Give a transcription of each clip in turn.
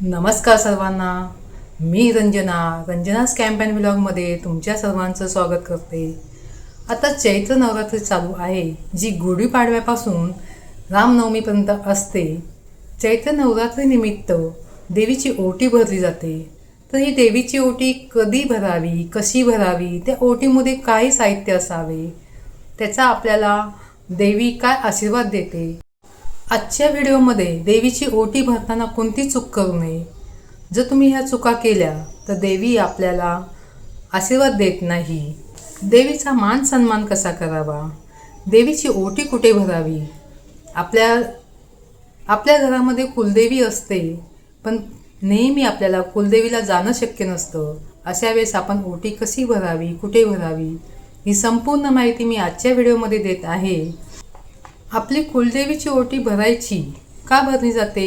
नमस्कार सर्वांना. मी रंजना. रंजना कॅम्प अँड ब्लॉगमध्ये तुमच्या सर्वांचं स्वागत करते. आता चैत्र नवरात्री चालू आहे जी गुढीपाडव्यापासून रामनवमीपर्यंत असते. चैत्र नवरात्रीनिमित्त देवीची ओटी भरली जाते. तर ही देवीची ओटी कधी भरावी कशी भरावी त्या ओटीमध्ये काय साहित्य असावे त्याचा आपल्याला देवी काय आशीर्वाद देते आजच्या व्हिडिओमध्ये देवीची ओटी भरताना कोणती चूक करू नये? जर तुम्ही ह्या चुका केल्या तर देवी आपल्याला आशीर्वाद देत नाही. देवीचा मान सन्मान कसा करावा? देवीची ओटी कुठे भरावी? आपल्या आपल्या घरामध्ये कुलदेवी असते पण नेहमी आपल्याला कुलदेवीला जाणं शक्य नसतं. अशा वेळेस आपण ओटी कशी भरावी कुठे भरावी ही संपूर्ण माहिती मी आजच्या व्हिडिओमध्ये देत आहे. आपली कुलदेवीची ओटी भरायची. का भरली जाते?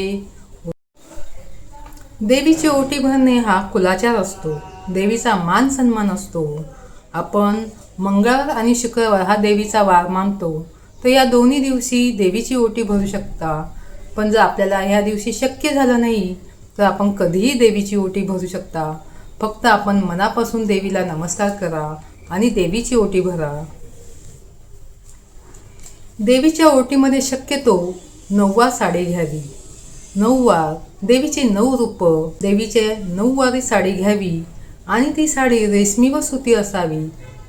देवीची ओटी भरणे हा कुलाचार असतो. देवीचा मान सन्मान असतो. आपण मंगळवार आणि शुक्रवार हा देवीचा वार मानतो. तर या दोन्ही दिवशी देवीची ओटी भरू शकता. पण जर आपल्याला ह्या दिवशी शक्य झालं नाही तर आपण कधीही देवीची ओटी भरू शकता. फक्त आपण मनापासून देवीला नमस्कार करा आणि देवीची ओटी भरा. देवीच्या ओटीमध्ये शक्यतो नऊवार साडी घ्यावी. नऊवार देवीचे नऊ रूप देवीचे नऊवारी साडी घ्यावी आणि ती साडी रेशमी व सुती असावी.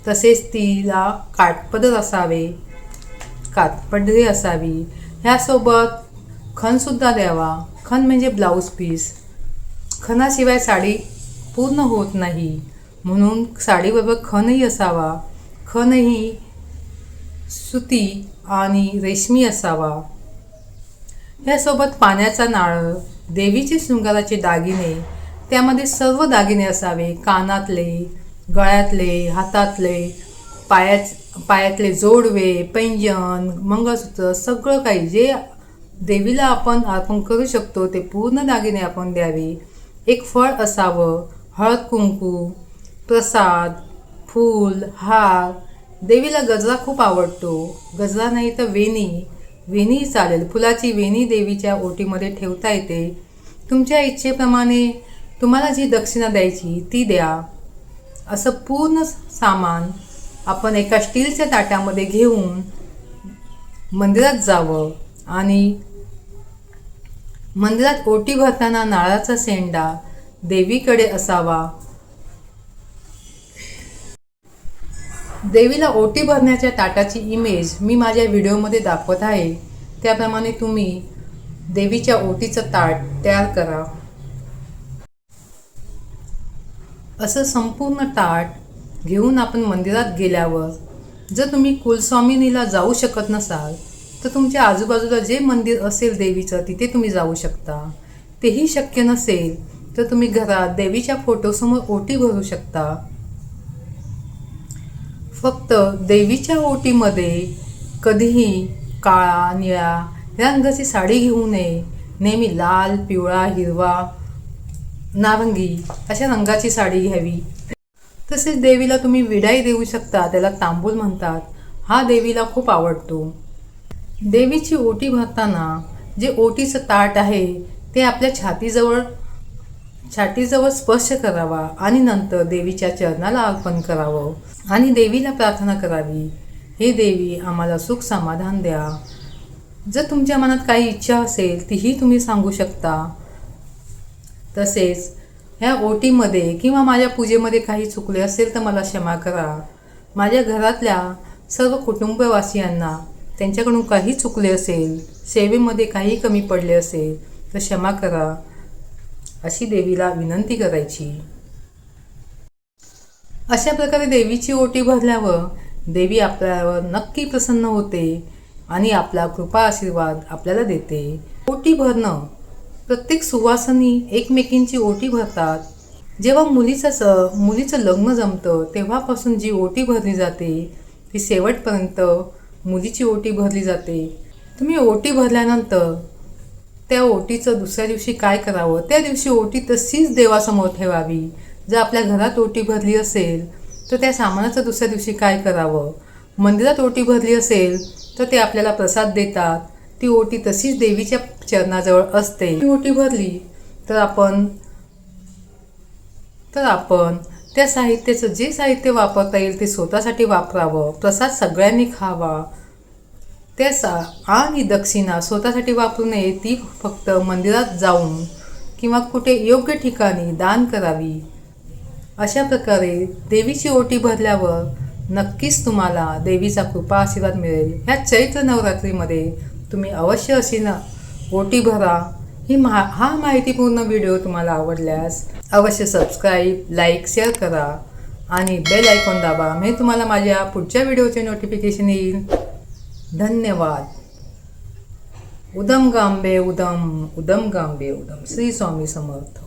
तसेच तिला काठपदर असावे कातपदरी असावी. ह्यासोबत खणसुद्धा द्यावा. खण म्हणजे ब्लाऊज पीस. खणाशिवाय साडी पूर्ण होत नाही. म्हणून साडीबरोबर खणही असावा. खणही सुती आणि रेशमी असावा. यासोबत पाण्याचा नारळ देवीचे शृंगाराचे दागिने त्यामध्ये सर्व दागिने असावे. कानातले गळ्यातले हातातले पायाच पायातले जोडवे पैंजन मंगळसूत्र सगळं काही जे देवीला आपण अर्पण करू शकतो ते पूर्ण दागिने आपण द्यावे. एक फळ असावं हळद कुंकू प्रसाद फूल हार देवीला गजरा खूप आवडतो. गजरा नाही तर वेणी. वेणी चालेल. फुलाची वेणी देवीच्या ओटीमध्ये ठेवता येते. तुमच्या इच्छेप्रमाणे तुम्हाला जी दक्षिणा द्यायची ती द्या. असं पूर्ण सामान आपण एका स्टीलच्या ताटामध्ये घेऊन मंदिरात जावं आणि मंदिरात ओटी भरताना नाळाचा शेंडा देवीकडे असावा. देवीला ओटी भरण्याच्या ताटाची इमेज मी माझ्या व्हिडिओमध्ये दाखवत आहे. त्याप्रमाणे तुम्ही देवीच्या ओटीचं ताट तयार करा. असं संपूर्ण ताट घेऊन आपण मंदिरात गेल्यावर जर तुम्ही कुलस्वामिनीला जाऊ शकत नसाल तर तुमच्या आजूबाजूला जे मंदिर असेल देवीचं तिथे तुम्ही जाऊ शकता. तेही शक्य नसेल तर तुम्ही घरात देवीच्या फोटोसमोर ओटी भरू शकता. फक्त देवीच्या ओटीमध्ये कधीही काळा निळा या रंगाची साडी घेऊ नये. नेहमी लाल पिवळा हिरवा नारंगी अशा रंगाची साडी घ्यावी. तसेच देवीला तुम्ही विडाई देऊ शकता त्याला तांबूल म्हणतात. हा देवीला खूप आवडतो. देवीची ओटी भरताना जे ओटीचं ताट आहे ते आपल्या छातीजवळ छातीजवळ स्पर्श करावा आणि नंतर देवीच्या चरणाला अर्पण करावं आणि देवीला प्रार्थना करावी. हे देवी आम्हाला सुख समाधान द्या. जर तुमच्या मनात काही इच्छा असेल तीही तुम्ही सांगू शकता. तसेच ह्या ओटीमध्ये किंवा माझ्या पूजेमध्ये काही चुकले असेल तर मला क्षमा करा. माझ्या घरातल्या सर्व कुटुंबवासियांना त्यांच्याकडून काही चुकले असेल सेवेमध्ये काही कमी पडले असेल तर क्षमा करा. अशी देवीला विनंती करायची. अशा प्रकारे देवीची ओटी भरल्यावर देवी आपल्यावर नक्की प्रसन्न होते आणि आपला कृपा आशीर्वाद आपल्याला देते. ओटी भरणं प्रत्येक सुवासनी एकमेकींची ओटी भरतात. जेव्हा मुलीचं स मुलीचं लग्न जमतं तेव्हापासून जी ओटी भरली जाते ती शेवटपर्यंत मुलीची ओटी भरली जाते. तुम्ही ओटी भरल्यानंतर त्या ओटीचं दुसऱ्या दिवशी काय करावं? त्या दिवशी ओटी तशीच देवासमोर ठेवावी. जर आपल्या घरात ओटी भरली असेल तर त्या सामानाचं दुसऱ्या दिवशी काय करावं? मंदिरात ओटी भरली असेल तर ते आपल्याला प्रसाद देतात. ती ओटी तशीच देवीच्या चरणाजवळ असते. ती ओटी भरली तर आपण तर आपण त्या साहित्याचं जे साहित्य वापरता येईल ते स्वतःसाठी वापरावं. प्रसाद सगळ्यांनी खावा. त्या सा आणि दक्षिणा स्वतःसाठी वापरू नये ती फक्त मंदिरात जाऊन किंवा कुठे योग्य ठिकाणी दान करावी. अशा प्रकारे देवीची ओटी भरल्यावर नक्कीच तुम्हाला देवीचा कृपा आशीर्वाद मिळेल. ह्या चैत्र नवरात्रीमध्ये तुम्ही अवश्य अशी न ओटी भरा. ही महा हा माहितीपूर्ण व्हिडिओ तुम्हाला आवडल्यास अवश्य सबस्क्राईब लाईक शेअर करा आणि बेल आयकॉन दाबा. म्हणजे तुम्हाला माझ्या पुढच्या व्हिडिओचे नोटिफिकेशन येईल. धन्यवाद। उदम गांबे उदम उदम गांबे उदम। श्री स्वामी समर्थ।